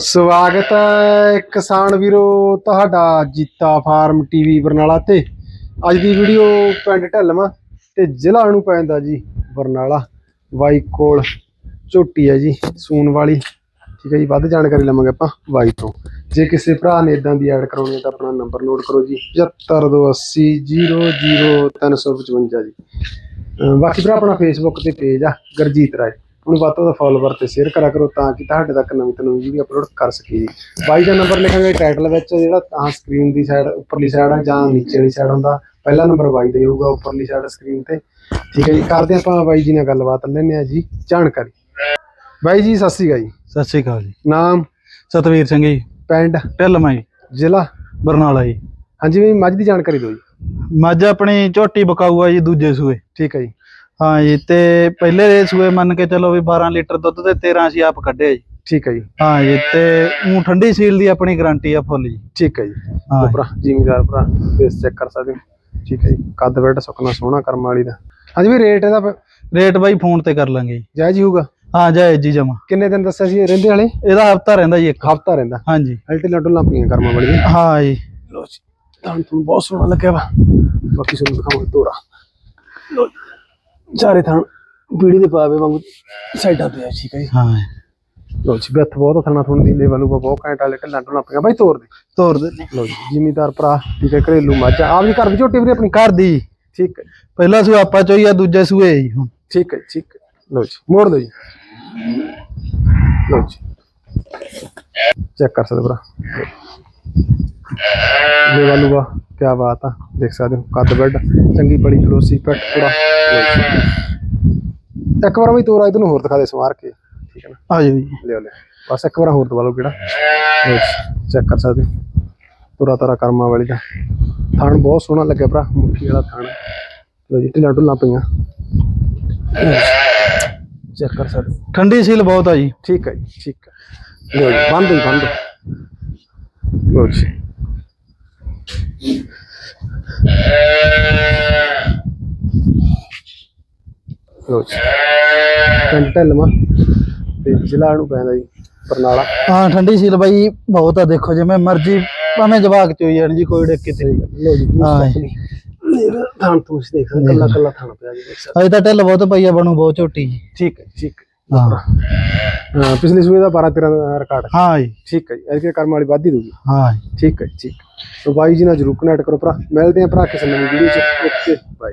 ਸਵਾਗਤ ਹੈ ਕਿਸਾਨ ਵੀਰੋ ਤੁਹਾਡਾ ਜੀਤਾ ਫਾਰਮ ਟੀਵੀ ਬਰਨਾਲਾ ਤੇ। ਅੱਜ ਦੀ ਵੀਡੀਓ ਪਿੰਡ ਢੱਲਵਾਂ ਤੇ ਜ਼ਿਲ੍ਹਾ ਨੂੰ ਪੈਂਦਾ ਜੀ ਬਰਨਾਲਾ। ਬਾਈ ਕੋਲ ਝੋਟੀ ਹੈ ਜੀ ਸੂਨ ਵਾਲੀ। ਠੀਕ ਹੈ ਜੀ, ਵੱਧ ਜਾਣਕਾਰੀ ਲਵਾਂਗੇ ਆਪਾਂ ਬਾਈ ਤੋਂ। ਜੇ ਕਿਸੇ ਭਰਾ ਨੇ ਇਦਾਂ ਦੀ ਐਡ ਕਰਾਉਣੀ ਹੈ ਤਾਂ ਆਪਣਾ ਨੰਬਰ ਨੋਟ ਕਰੋ ਜੀ 7280 00355 ਜੀ। ਬਾਕੀ ਭਰਾ ਆਪਣਾ ਫੇਸਬੁੱਕ ਤੇ ਪੇਜ ਆ, ਗਰਜੀਤ ਰਾਏ। ਉਹਨੂੰ ਵੱਧ ਤੋਂ ਵੱਧ ਫਾਲੋਵਰ ਤੇ ਸ਼ੇਅਰ ਕਰਿਆ ਕਰੋ ਤਾਂ ਕਿ ਤੁਹਾਡੇ ਤੱਕ ਨਵੀਂ ਤੋਂ ਨਵੀਂ ਵੀਡੀਓ ਅਪਲੋਡ ਕਰ ਸਕੀਏ। ਜੀ ਬਾਈ ਦਾ ਨੰਬਰ ਲਿਖਾਂਗੇ ਟਾਈਟਲ ਵਿੱਚ ਜਿਹੜਾ ਤਾਂ ਸਕਰੀਨ ਦੀ ਸਾਈਡ ਉੱਪਰਲੀ ਸਾਈਡ ਆ ਜਾਂ ਨੀਚੇ ਵਾਲੀ ਸਾਈਡ ਹੁੰਦਾ ਪਹਿਲਾ ਨੰਬਰ ਬਾਈ ਦਾ ਹੋਊਗਾ ਉੱਪਰਲੀ ਸਾਈਡ ਸਕਰੀਨ ਤੇ। ਠੀਕ ਹੈ ਜੀ ਕਰਦੇ ਆਪਾਂ ਬਾਈ ਜੀ ਨਾਲ ਗੱਲਬਾਤ ਲੈਂਦੇ ਆ ਜੀ ਜਾਣਕਾਰੀ। ਬਾਈ ਜੀ ਸਤਿ ਸ਼੍ਰੀ ਅਕਾਲ ਜੀ। ਸਤਿ ਸ਼੍ਰੀ ਅਕਾਲ ਜੀ। ਨਾਮ? ਸਤਵੀਰ ਸਿੰਘ ਜੀ। ਪਿੰਡ? ਢਿੱਲਮਾ ਜੀ। ਜ਼ਿਲ੍ਹਾ? ਬਰਨਾਲਾ ਜੀ। ਹਾਂਜੀ ਵੀ ਮੱਝ ਦੀ ਜਾਣਕਾਰੀ ਦਿਓ ਜੀ। ਮੱਝ ਆਪਣੀ ਝੋਟੀ ਬਕਾਊ ਆ ਜੀ ਦੂਜੇ ਸੂਏ। ਠੀਕ ਹੈ ਜੀ। ਹਾਂ ਜੀ ਤੇ ਪਹਿਲੇ ਦੇ ਸੂਏ ਮੰਨ ਕੇ ਚੱਲੋ ਵੀ 12 ਲੀਟਰ ਦੁੱਧ ਤੇ 13 ਅਸੀਂ ਆਪ ਕੱਢਿਆ ਜੀ। ਠੀਕ ਹੈ ਜੀ। ਹਾਂ ਜੀ ਤੇ ਉਹ ਠੰਡੀ ਸੀਲ ਦੀ ਆਪਣੀ ਗਾਰੰਟੀ ਆ ਫੁੱਲ ਜੀ। ਠੀਕ ਹੈ ਜੀ। ਹਾਂ ਲਓ ਭਰਾ ਜ਼ਿਮੀਦਾਰ ਭਰਾ ਫੇਸ ਚੈੱਕ ਕਰ ਸਕਦੇ ਹੋ। ਠੀਕ ਹੈ ਜੀ। ਕੱਦ ਬੈਠ ਸੁੱਕਣਾ ਸੋਹਣਾ ਕਰਮ ਵਾਲੀ ਦਾ। ਹਾਂਜੀ ਵੀ ਰੇਟ ਇਹਦਾ ਰੇਟ ਬਾਈ ਫੋਨ ਤੇ ਕਰ ਲਾਂਗੇ ਜੀ। ਜਾਇਜ਼ ਹੀ ਹੋਊਗਾ? ਹਾਂ ਜਾਇਜ਼ ਜੀ ਜਮਾ। ਕਿੰਨੇ ਦਿਨ ਦੱਸਿਆ ਸੀ ਇਹ ਰਹਿੰਦੇ ਵਾਲੇ? ਇਹਦਾ ਹਫਤਾ ਰਹਿੰਦਾ ਜੀ ਇੱਕ। ਹਫਤਾ ਰਹਿੰਦਾ। ਹਾਂਜੀ ਅਲਟੀ ਲੱਡੂ ਲਾਪੀਆਂ ਕਰਮਾਂ ਵਾਲੀ ਦੀਆਂ। ਹਾਂ ਜੀ। ਲੋ ਜੀ ਤਾਂ ਤੁਹਾਨੂੰ ਬਹੁਤ ਸੋਹਣਾ ਲੱਗਿਆ ਵਾ। ਬਾਕੀ ਤੁਹਾਨੂੰ ਦਿਖਾਵਾਂਗੇ ਤੋਰਾ। ਲੋ ਜੀ। ਚਾਰੇ ਥਾਂ ਪੀੜੀ ਦੇ ਪਾਵੇ ਵਾਂਗੂ ਸਾਈਡਾਂ ਤੇ ਆ ਠੀਕ ਹੈ ਜੀ। ਹਾਂ। ਲੋ ਜੀ ਬੱਥ ਬਹੁਤ ਥਣਾ ਥਣ ਦੀ ਲੈਵਲ ਉਹ ਬਹੁਤ ਘੈਂਟ ਵਾਲੇ ਢੱਲਾਂ ਢੁੱਲਾਂ ਪਈਆਂ ਬਾਈ ਤੋਰ ਦੇ। ਤੋਰ ਦੇ। ਲੋ ਜੀ ਜ਼ਿਮੀਦਾਰ ਭਰਾ ਠੀਕ ਹੈ ਘਰੇਲੂ ਮੱਝ ਆਪ ਜੀ ਘਰ ਦੀ ਝੋਟੀ ਵੀਰੇ ਆਪਣੀ? ਘਰ ਦੀ। ਠੀਕ ਹੈ ਪਹਿਲਾ ਸੂਆ ਆਪਾਂ ਚੋਈ ਆ ਦੂਜੇ ਸੂਏ ਜੀ ਹੁਣ। ਠੀਕ ਹੈ ਠੀਕ ਹੈ ਲੋ ਜੀ ਮੋੜ ਦਿਓ ਜੀ। ਲੋ ਜੀ। ਚੈੱਕ ਕਰ ਸਕਦੇ ਭਰਾ। ਲੈ ਵਾਲੂ ਵਾ ਕੀ ਬਾਤ ਆ ਦੇਖ ਸਕਦੇ ਹੋ ਕੱਦ ਬੈੱਡ ਚੰਗੀ ਬੜੀ ਫਲੋਸੀ ਪੈਟ ਪੂਰਾ। ਲਓ। ਇੱਕ ਵਾਰ ਵੀ ਤੋਰਾ ਇਹਨੂੰ ਹੋਰ ਦਿਖਾ ਦੇ ਸਵਾਰ ਕੇ। ਠੀਕ ਹੈ ਨਾ? ਆ ਜੀ। ਲਿਓ ਲੈ ਬਸ ਇੱਕ ਵਾਰ ਹੋਰ ਦਵਾ ਲਓ ਕਿਹੜਾ। ਚੈੱਕ ਕਰ ਸਕਦੇ ਤੋਰਾ ਤਾਰਾ ਕਰਮਾ ਵਾਲੀ ਦਾ। ਥਣ ਬਹੁਤ ਸੋਹਣਾ ਲੱਗਿਆ ਭਰਾ ਮੁੱਠੀ ਵਾਲਾ ਥਣ ਲੋ ਜੀ ਢਿੱਲਾਂ ਢੁੱਲਾਂ ਪਈਆਂ। ਚੈੱਕ ਕਰ ਸਕਦੇ। ਠੰਡੀ ਸੀਲ ਬਹੁਤ ਆ ਜੀ। ਠੀਕ ਹੈ ਜੀ ਠੀਕ ਹੈ। ਲੋ ਜੀ ਬੰਦ ਹੀ ਬੰਦ। ਲੋ ਜੀ। ਲੋ ਜੀ। ਪਿੰਡ ਢਲਮਾ ਤੇ ਜ਼ਿਲ੍ਹਾ ਨੂੰ ਪੈਂਦਾ ਜੀ ਬਰਨਾਲਾ। ਹਾਂ ਠੰਡੀ ਸੀਲ ਬਾਈ ਬਹੁਤ ਆ ਦੇਖੋ ਜਿਵੇਂ ਮਰਜ਼ੀ ਭਾਵੇਂ ਜਵਾਕ ਚੋਈ ਜਾਣ ਜੀ ਕੋਈ ਡਿੱਕ ਕਿਤੇ ਲੋ ਜੀ ਹਾਂ। ਥਾਂ ਤੁਸੀਂ ਦੇਖ ਸਕਦੇ ਕੱਲਾ ਕੱਲਾ ਥਾਂ ਪਿਆ ਜੀ ਦੇਖ ਸਕਦੇ ਅਜੇ ਤਾਂ ਢਿੱਲ ਬਹੁਤ ਪਈ ਆ ਬਣੂ ਬਹੁਤ ਝੋਟੀ ਜੀ। ਠੀਕ ਹੈ ਠੀਕ ਹੈ। ਪਿਛਲੇ ਸੂਏ ਦਾ 12 13 ਦਾ ਰਿਕਾਰਡ ਹਾਂ ਜੀ। ਠੀਕ ਹੈ ਜੀ ਇਹਦੇ ਕਰਮ ਵਾਲੀ ਵਾਧੀ ਦੂਗੀ ਹਾਂ ਜੀ। ਠੀਕ ਹੈ ਠੀਕ ਸੋ ਬਾਈ ਜੀ ਨਾਲ ਜਰੂਰ ਕਨੈਕਟ ਕਰੋ ਭਰਾ। ਮਿਲਦੇ ਆਂ ਭਰਾ ਕਿਸੇ ਨਵੀਂ ਵੀਡੀਓ ਚ। ਓਕੇ ਬਾਈ